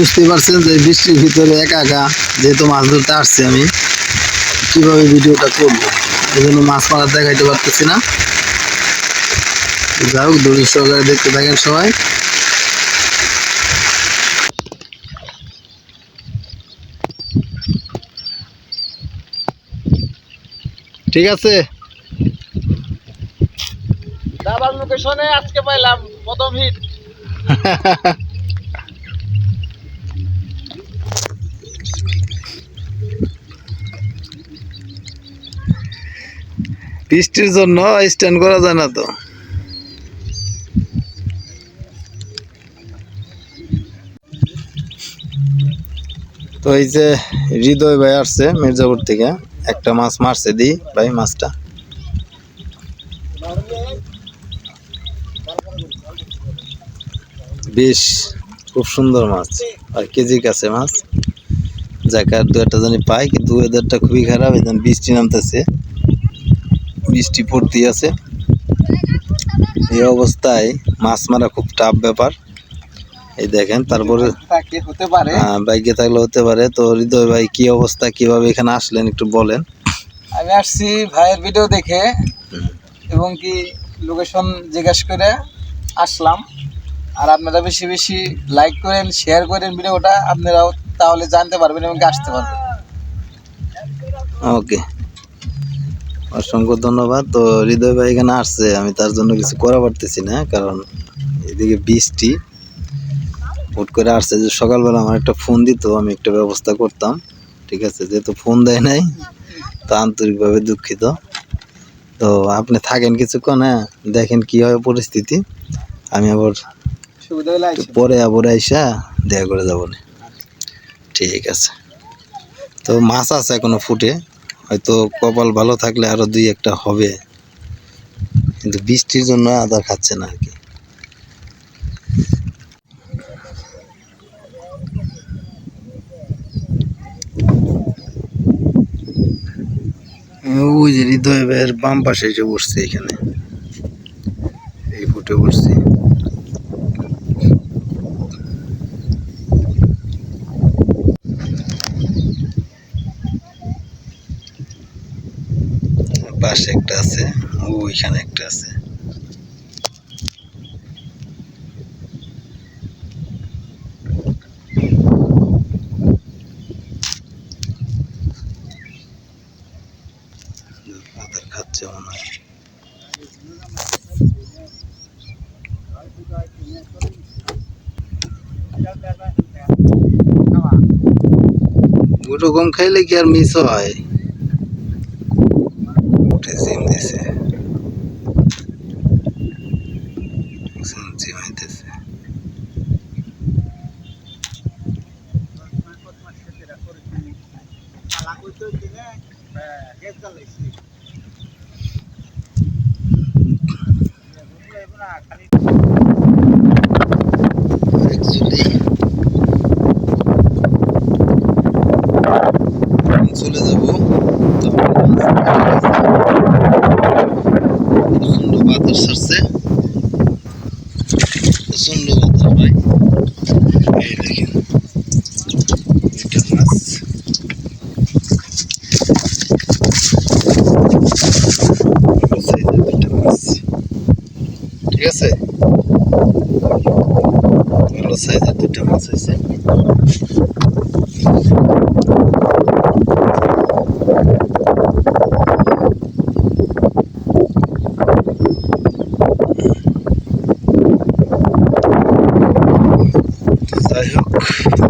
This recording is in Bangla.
বুঝতেই পারছেন যে বৃষ্টির ভিতরে একা একা যেহেতু মাছ ধরতে আসছি আমি কীভাবে ভিডিওটা করব? এই জন্য মাছ মারা দেখাইতে পারতেছি না। যাই হোক দড়ি সহকারে দেখতে থাকেন সবাই। ঠিক আছে? দাবার লোকেশনে আজকে পাইলাম প্রথম হিট। বৃষ্টির জন্য স্ট্যান্ড করা যায় না তো। তো এই যে হৃদয় ভাই আসছে মির্জাপুর থেকে, একটা মাছ মারছে দি ভাই মাছটা। বেশ, খুব সুন্দর মাছ, আর কেজি কাছে মাছ। যাকে, আর দু একটা জানি পাই, কিন্তু ওয়েদারটা খুবই খারাপ, এই বৃষ্টি নামতেছে। বৃষ্টি পড়তে আছে। এই অবস্থায় মাছ মারা খুব টাফ ব্যাপার। এই দেখেন তারপরে তাকে হতে পারে। আহ, বাইকে থাকলে হতে পারে। তো হৃদয় ভাই কি অবস্থা কীভাবে এখানে আসলেন একটু বলেন। আমি আসছি ভাইয়ের ভিডিও দেখে এবং কি লোকেশন জিজ্ঞাসা করে আসলাম। আর আপনারা বেশি বেশি লাইক করেন শেয়ার করেন ভিডিওটা আপনারাও তাহলে জানতে পারবেন এবং আসতে পারবেন। ওকে অসংখ্য ধন্যবাদ। তো হৃদয় ভাই এখানে আসছে আমি তার জন্য কিছু করা পারতেছি না কারণ এদিকে বৃষ্টি। হুট করে আসছে যে সকালবেলা আমার একটা ফোন দিত আমি একটা ব্যবস্থা করতাম ঠিক আছে? যেহেতু ফোন দেয় নাই তো আন্তরিকভাবে দুঃখিত। তো আপনি থাকেন কিছুক্ষণ হ্যাঁ দেখেন কি হয় পরিস্থিতি। আমি আবার পরে আবার আইসা দেখা করে যাব। না ঠিক আছে। তো মাছ আছে এখনও ফুটে। হয়তো কপাল ভালো থাকলে আরও দুই একটা হবে। কিন্তু বৃষ্টির জন্য আদা খাচ্ছে না আর কি। ওই যে হৃদয় বাম পাশে এসে বসছে এখানে। এই ফুটে বসছি। পাশে একটা আছে ওইখানে একটা আছে। খাচ্ছে মনে হয়। ওরকম খাইলে কি আর মিস হয়? উঠে জিম দিছে জিম হইতেছে অ্যাকচুয়ালি ঠিক আছে? ভালো সাইজের দুটো মাছ হয়েছে যাই হোক